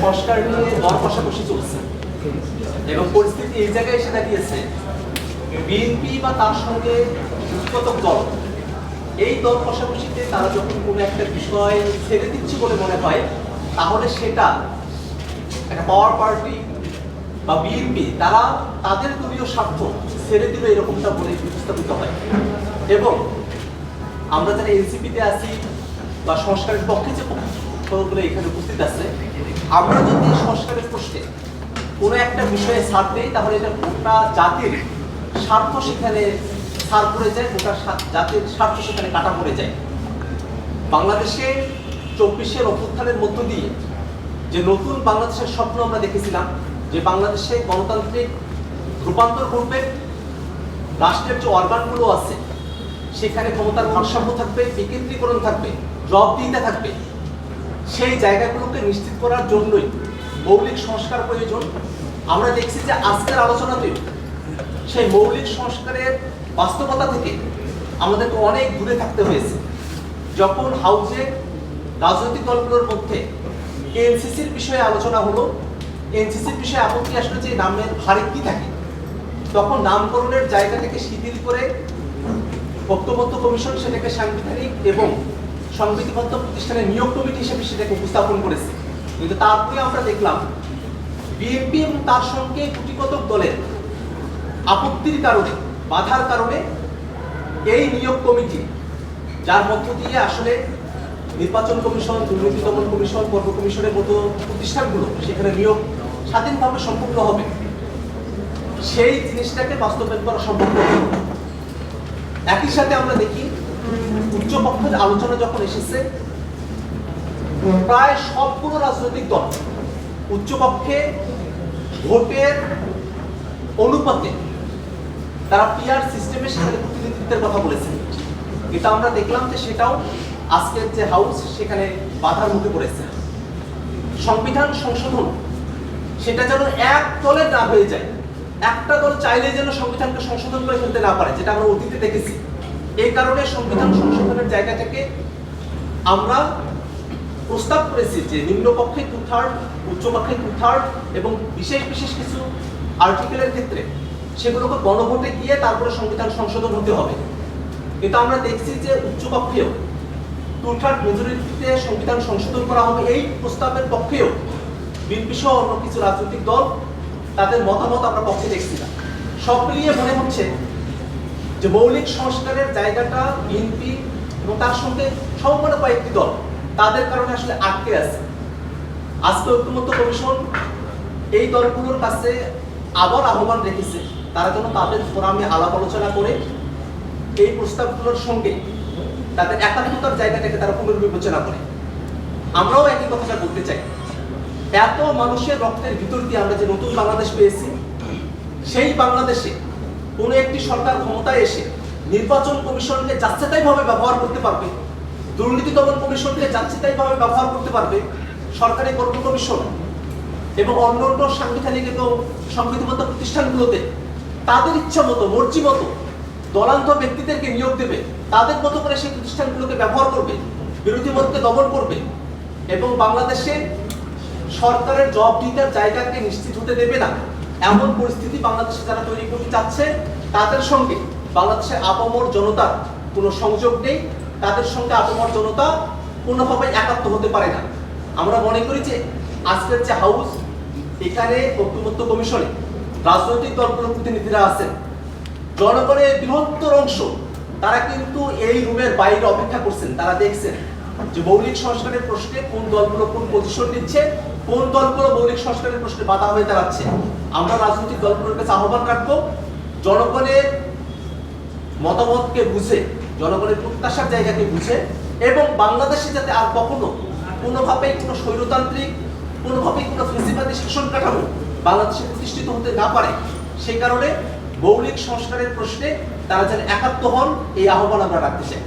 সংস্কার নিয়ে দর কষাকষি চলছে। এবং পরিস্থিতি এই জায়গায় এসে দাঁড়িয়েছে। বিএনপি বা তার সঙ্গে যুক্তক দল, এই দল কষাকষিতে তারা যখন কোনো একটা বিষয় ছেড়ে দিচ্ছে বলে মনে হয়, তাহলে সেটা একটা পাওয়ার পার্টি বা বিএনপি, তারা তাদের দলীয় স্বার্থ ছেড়ে দিল এরকমটা বলে উপস্থাপিত হয়। এবং আমরা যারা এনসিপিতে আছি বা সংস্কারের পক্ষে যে পক্ষগুলো এখানে উপস্থিত আছে। আমরা যদি সংস্কারের প্রশ্নে কোনো একটা বিষয়ে ছাড় দিই, তাহলে এটা গোটা জাতির স্বার্থ সেখানে ছাড় পড়ে যায়, গোটা জাতির স্বার্থ সেখানে কাটা পড়ে যায়। বাংলাদেশে চব্বিশের অভ্যুত্থানের মধ্য দিয়ে যে নতুন বাংলাদেশের স্বপ্ন আমরা দেখেছিলাম, যে বাংলাদেশে গণতান্ত্রিক রূপান্তর করবে রাষ্ট্রের যে অর্গানগুলো আছে, সেখানে ক্ষমতার ভারসাম্য থাকবে, বিকেন্দ্রীকরণ থাকবে, জবাবদিহিতা থাকবে। সেই জায়গাগুলোকে নিশ্চিত করার জন্যই মৌলিক সংস্কার প্রয়োজন। আমরা দেখছি যে আজকের আলোচনাতে সেই মৌলিক সংস্কারের বাস্তবতা থেকে আমাদেরকে অনেক দূরে থাকতে হয়েছে। যখন হাউজে রাজনৈতিক দলগুলোর মধ্যে এনসিসির বিষয়ে আলোচনা হলো, এনসিসির বিষয়ে আপত্তি আসলে যে নামের ভারে কি থাকে। তখন নামকরণের জায়গা থেকে শিথিল করে বক্তব্য কমিশন সেটাকে সাংবিধানিক এবং সংবিধিবদ্ধ প্রতিষ্ঠানের নিয়োগ কমিটি হিসেবে সেটাকে উপস্থাপন করেছে। কিন্তু তারপরে আমরা দেখলাম, বিএনপি এবং তার সঙ্গে গুটিকতক দলের আপত্তির কারণে, বাধার কারণে এই নিয়োগ কমিটি, যার মধ্য দিয়ে আসলে নির্বাচন কমিশন, দুর্নীতি দমন কমিশন কর্ম কমিশনের মতো প্রতিষ্ঠানগুলো সেখানে নিয়োগ স্বাধীনভাবে সম্পূর্ণ হবে। সেই জিনিসটাকে বাস্তবায়ন করা সম্ভব একই সাথে আমরা দেখি আলোচনা যখন এসেছে, প্রায় সবগুলো রাজনৈতিক দল, উচ্চপক্ষে ভোটের অনুপাতে তারা পিআর সিস্টেমে সেখানে প্রতিনিধিত্বের কথা বলেছেন কিন্তু আমরা দেখলাম যে সেটাও আজকের যে হাউস সেখানে বাধার মুখে পড়েছে। সংবিধান সংশোধন, সেটা যেন এক দলের না হয়ে যায়। একটা দল চাইলে যেন সংবিধানকে সংশোধন করে ফেলতে না পারে, যেটা আমরা অতীতে দেখেছি। এই কারণে সংবিধান সংশোধনের জায়গা থেকে আমরা প্রস্তাব করেছি যে নিম্নপক্ষে টু থার্ড উচ্চপক্ষে টু থার্ড এবং বিশেষ বিশেষ কিছু আর্টিকেলের ক্ষেত্রে সেগুলোকে গণভোটে গিয়ে তারপরে সংবিধান সংশোধন হতে হবে। কিন্তু আমরা দেখছি যে উচ্চপক্ষেও টু থার্ড মেজরিটিতে সংবিধান সংশোধন করা হবে এই প্রস্তাবের পক্ষেও বিএনপি সহ অন্য কিছু রাজনৈতিক দল তাদের মতামত আমরা পক্ষে দেখছি না। সব মিলিয়ে মনে হচ্ছে যে মৌলিক সংস্কারের জায়গাটা বিএনপি এবং তার সঙ্গে সমমনে কয়েকটি দল, তাদের কারণে আসলে আটকে আছে। আজকে ঐক্যমত্য কমিশন এই দলগুলোর কাছে আবার আহ্বান রেখেছে, তারা যেন তাদের ফোরামে আলাপ আলোচনা করে এই প্রস্তাবগুলোর সঙ্গে তাদের একাত্মতার জায়গাটাকে তারা পুনর্বিবেচনা করে। আমরাও একই কথাটা বলতে চাই। এত মানুষের রক্তের ভিতর দিয়ে আমরা যে নতুন বাংলাদেশ পেয়েছি, সেই বাংলাদেশে কোনো একটি সরকার ক্ষমতায় এসে নির্বাচন কমিশনকে যাচ্ছে তাই ভাবে ব্যবহার করতে পারবে, দুর্নীতি দমন কমিশনকে যাচ্ছে তাই ভাবে ব্যবহার করতে পারবে সরকারি কর্ম কমিশন এবং অন্য অন্য সাংবিধানিক এবং সংবিধিবদ্ধ প্রতিষ্ঠানগুলোতে তাদের ইচ্ছা মতো, মর্জি মতো দলান্ধ ব্যক্তিদেরকে নিয়োগ দেবে, তাদের মতো করে সেই প্রতিষ্ঠানগুলোকে ব্যবহার করবে, বিরোধী মতকে দমন করবে এবং বাংলাদেশে সরকারের জব জবাবদিহিতার জায়গাকে নিশ্চিত হতে দেবে না। এমন পরিস্থিতি বাংলাদেশে যারা তৈরি করতে চাচ্ছে, তাদের সঙ্গে বাংলাদেশের আপামর জনতার কোনো সংযোগ নেই, তাদের সঙ্গে আপামর জনতা কোনোভাবে একাত্ম হতে পারে না। আমরা মনে করি যে আজকের যে হাউস, এখানে ঐক্যমত্য কমিশনে রাজনৈতিক দলগুলোর প্রতিনিধিরা আছেন। জনগণের বৃহত্তর অংশ, তারা কিন্তু এই রুমের বাইরে অপেক্ষা করছেন, তারা দেখছেন যে মৌলিক সংস্কারের প্রশ্নে কোন দলগুলো কোন পজিশন নিচ্ছে কোন দলগুলো মৌলিক সংস্কারের প্রশ্নে বাধা হয়ে দাঁড়াচ্ছে? আমরা রাজনৈতিক দলগুলোর কাছে আহ্বান রাখব, জনগণের মতামতকে বুঝে, জনগণের প্রত্যাশার জায়গাকে বুঝে এবং বাংলাদেশে যাতে আর কখনো কোনোভাবেই কোনো স্বৈরতান্ত্রিক, কোনোভাবেই কোনো ফেসিবাদী শাসন কাঠামো বাংলাদেশে প্রতিষ্ঠিত হতে না পারে সেই কারণে মৌলিক সংস্কারের প্রশ্নে তারা যেন একাত্ম হন, এই আহ্বান আমরা রাখতে চাই।